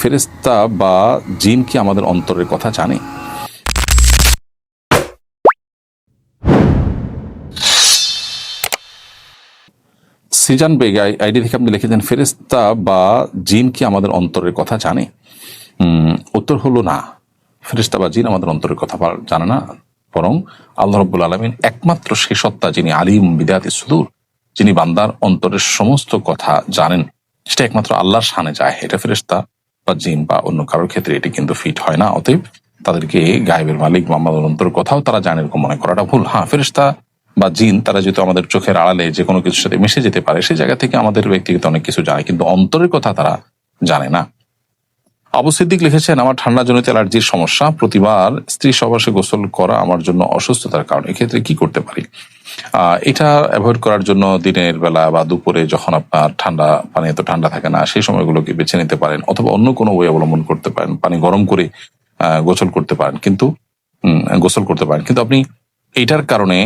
ফেরেস্তা বা জিন কি আমাদের অন্তরের কথা জানে? সিজান বেগাই, আইডি থেকে আপনি লিখেছেন ফেরেস্তা বা জিন কি আমাদের অন্তরের কথা জানে? উত্তর হলো না। ফেরেস্তা বা জিন আমাদের অন্তরের কথা জানে না, বরং আল্লাহ রব্বুল আলমিন একমাত্র সে সত্তা যিনি আলিম বিদায়াতি সুদূর, যিনি বান্দার অন্তরের সমস্ত কথা জানেন, সেটা একমাত্র আল্লাহর সানে যায়। এটা ফেরেস্তা বা জিন বা অন্য কারোর ক্ষেত্রে এটি কিন্তু ফিট হয় না। অতএব তাদেরকে গায়েবের মালিক মোহাম্মদ অন্তর কথাও তারা জানে এরকম মনে করাটা ভুল। হ্যাঁ ফেরেস্তা বা জিন, তারা যেহেতু আমাদের চোখের আড়ালে যে কোনো কিছুর সাথে মিশে যেতে পারে সেই জায়গা থেকে আমাদের ব্যক্তিগত অনেক কিছু জানে, কিন্তু অন্তরের কথা তারা জানে না। আবু সিদ্দিক লিখেছেন, আমার ঠান্ডা জনিত অ্যালার্জির সমস্যা, প্রতিবার স্ত্রী সবাসে গোসল করা আমার জন্য অসুস্থতার কারণ। এক্ষেত্রে কি করতে পারি? এটা অ্যাভয়েড করার জন্য দিনের বেলা বা দুপুরে যখন আপনার ঠান্ডা, পানি এত ঠান্ডা থাকে না, সেই সময়গুলোকে বেছে নিতে পারেন অথবা অন্য কোনো ওয়ে অবলম্বন করতে পারেন। পানি গরম করে গোসল করতে পারেন। কিন্তু গোসল করতে পারেন। কিন্তু আপনি এইটার কারণে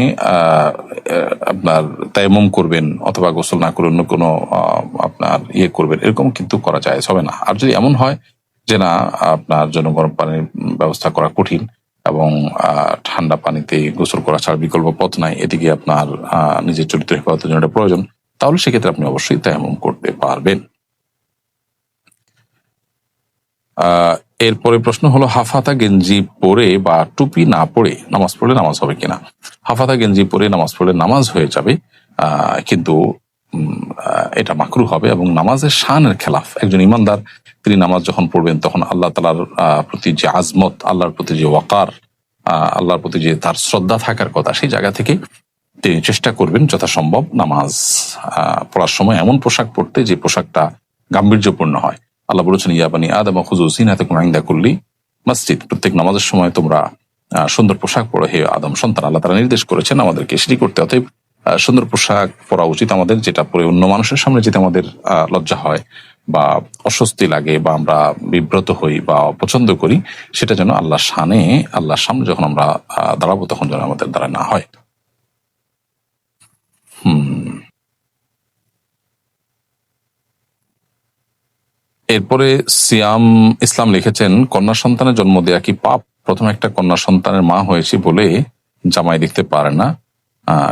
আপনার তায়াম্মুম করবেন অথবা গোসল না করে অন্য কোনো আপনার ইয়ে করবেন। এরকম কিন্তু করা যায়। হবে না। আর যদি এমন হয় যে না, আপনার জন্য গরম পানির ব্যবস্থা করা কঠিন এবং ঠান্ডা পানিতে গোসল করা ছাড়া বিকল্প পথ নাই। এদিকে আপনার নিজের চরিত্র হেফাজতের জন্য প্রয়োজন। তাহলে সেক্ষেত্রে আপনি অবশ্যই তায়াম্মুম করতে পারবেন। এরপরে প্রশ্ন হলো, হাফাতা গেঞ্জি পরে বা টুপি না পরে নামাজ পড়লে নামাজ হবে কিনা? হাফাতা গেঞ্জি পরে নামাজ পড়লে নামাজ হয়ে যাবে কিন্তু এটা মাকরু হবে এবং নামাজের শানের খেলাফ। একজন ইমানদার, তিনি নামাজ যখন পড়বেন, তখন আল্লাহ তালার প্রতি যে আজমত, আল্লাহর প্রতি যে ওয়াকার আল্লাহর প্রতি যে তার শ্রদ্ধা থাকার কথা, সেই জায়গা থেকে তিনি চেষ্টা করবেন যথাসম্ভব নামাজ পড়ার সময় এমন পোশাক পরতে যে পোশাকটা গাম্ভীর্যপূর্ণ হয়। আল্লাহ বলেছেন ইয়াবানি আদম খুজু সিনাতে কোন আইন্দা করলি মসজিদ। প্রত্যেক নামাজের সময় তোমরা সুন্দর পোশাক পরো। হে আদম, সন্তান, আল্লাহ তারা নির্দেশ করেছেন আমাদেরকে সেটি করতে। অতএব সুন্দর পোশাক পরা উচিত আমাদের, যেটা পরে অন্য মানুষের সামনে যেতে আমাদের লজ্জা হয় বা অস্বস্তি লাগে বা আমরা বিব্রত হই বা অপছন্দ করি, সেটা যেন আল্লাহ শানে, আল্লাহর সামনে যখন আমরা দাঁড়াবো তখন যেন আমাদের দ্বারা না হয়। এরপরে সিয়াম ইসলাম লিখেছেন, কন্যা সন্তানের জন্ম দেয়া কি পাপ? প্রথম একটা কন্যা সন্তানের মা হয়েছি বলে জামাই দেখতে পারে না।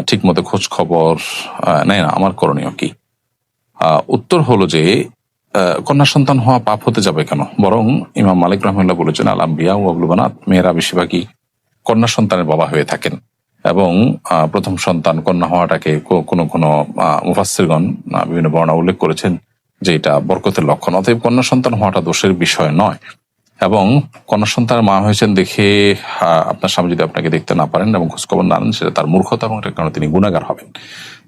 ঠিক মতো খোঁজ খবর নেয় না আমার করণীয় কি? উত্তর হলো যে কন্যা সন্তান হওয়া পাপ হতে যাবে কেন? বরং ইমাম মালিক রহমাল্লাহ বলেছেন আলাম বিয়া ও মেয়েরা বেশিরভাগই কন্যা সন্তানের বাবা হয়ে থাকেন। এবং প্রথম সন্তান কন্যা হওয়াটাকে কোনো কোনো আহ, বিভিন্ন বর্ণা উল্লেখ করেছেন যে এটা বরকতের লক্ষণ। অতএব কন্যা সন্তান হওয়াটা দোষের বিষয় নয়। এবং কন্যা সন্তানের মা হয়েছেন দেখে আপনার স্বামী যদি আপনাকে দেখতে না পারেন এবং খোঁজখবর না নেন, সেটা তার মূর্খতা এবং এটার কারণে তিনি গুণাগার হবেন।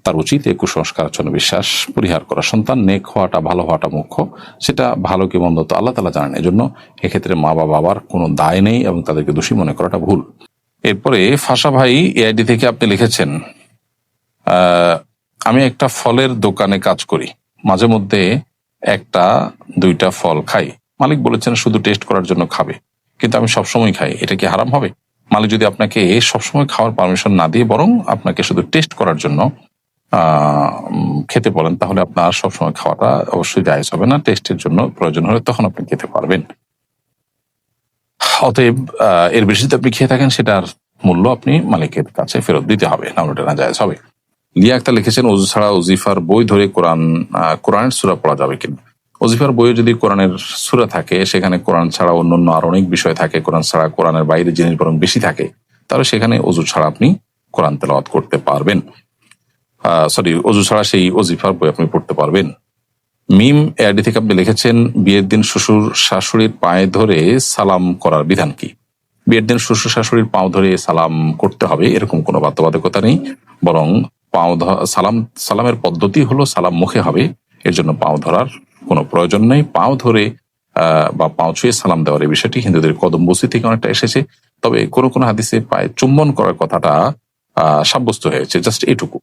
তার উচিত এই কুসংস্কার জন্য বিশ্বাস, পরিহার করা। সন্তান নেক হওয়াটা, ভালো হওয়াটা মুখ্য সেটা ভালো কি মন্দ তো আল্লাহ তালা জানেন। এজন্য এক্ষেত্রে মা বা বাবার কোনো দায় নেই এবং তাদেরকে দোষী মনে করাটা ভুল। এরপরে ফাঁসা ভাই এআইডি থেকে আপনি লিখেছেন আমি একটা ফলের দোকানে কাজ করি। মাঝে মধ্যে একটা, দুইটা ফল খাই। মালিক বলেছেন শুধু টেস্ট করার জন্য খাবে। কিন্তু আমি সবসময় খাই, এটা কি হারাম হবে? মালিক যদি আপনাকে সবসময় খাওয়ার পারমিশন না দিয়ে বরং আপনাকে শুধু টেস্ট করার জন্য খেতে বলেন, তাহলে আপনার সবসময় খাওয়াটা অবশ্যই জায়জ হবে না। টেস্টের জন্য প্রয়োজন হলে তখন আপনি খেতে পারবেন। অতএব এর বেশি যদি আপনি খেয়ে থাকেন, সেটার মূল্য আপনি মালিকের কাছে ফেরত দিতে হবে, না ওটা না জায়জ হবে। লিয়া আক্তার লিখেছেন ওজু ছাড়া ওজিফার বই ধরে কোরআন কোরআনের সুরা পড়া যাবে কিনা? ওজিফার বইয়ে যদি কোরআনের সুরা থাকে, সেখানে কোরআন ছাড়া অন্য অন্য আর অনেক বিষয় থাকে। কোরআন ছাড়া কোরআনের বাইরে জিনিস বরং বেশি থাকে। তাহলে সেখানে অজু ছাড়া আপনি কোরআন তেলাওয়াত করতে পারবেন। সরি অজু ছাড়া সেই ওজিফার বই আপনি পড়তে পারবেন। মিম এআডি থেকে আপনি লিখেছেন, বিয়ের দিন শ্বশুর শাশুড়ির পায়ে ধরে সালাম করার বিধান কি? বিয়ের দিন শ্বশুর শাশুড়ির পাও ধরে সালাম করতে হবে, এরকম কোনো বাধ্যবাধকতা নেই। বরং পাও সালাম, সালামের পদ্ধতি হলো সালাম মুখে হবে, এর জন্য পাও ধরার কোনো প্রয়োজন নেই। পাও ধরে বা পাও ছুঁয়ে সালাম দেওয়ার এই বিষয়টি হিন্দুদের কদম বসি থেকে অনেকটা এসেছে। তবে কোনো কোনো হাদিসে পায়ে চুম্বন করার কথাটা সাব্যস্ত হয়েছে, জাস্ট এটুকু।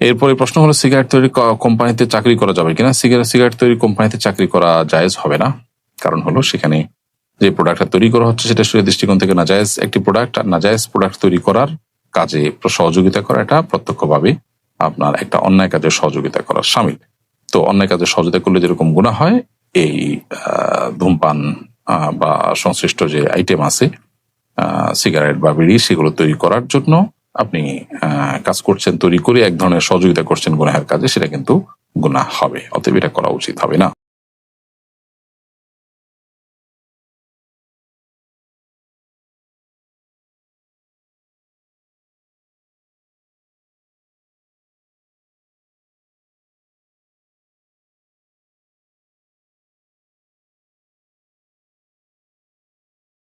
এরপরে প্রশ্ন হলো, সিগারেট তৈরি কোম্পানিতে চাকরি করা যাবে কিনা? সিগারেট সিগারেট তৈরি কোম্পানিতে চাকরি করা জায়েজ হবে না। কারণ হলো, সেখানে যে প্রোডাক্টটা তৈরি করা হচ্ছে, সেটা শরীরের দৃষ্টিকোণ থেকে নাজায়েজ একটি প্রোডাক্ট, আর নাজায়েজ প্রোডাক্ট তৈরি করার কাজে সহযোগিতা করা এটা প্রত্যক্ষভাবে আপনার একটা অন্যায় কাজে সহযোগিতা করার সামিল। তো অন্যায় কাজে সহযোগিতা করলে যেরকম গুণা হয়, এই ধূমপান বা সংশ্লিষ্ট যে আইটেম আছে সিগারেট বা বিড়ি, সেগুলো তৈরি করার জন্য আপনি কাজ করছেন, তৈরি করে এক ধরনের সহযোগিতা করছেন গুনাহের কাজে, সেটা কিন্তু গুণা হবে। অতএব এটা করা উচিত হবে না।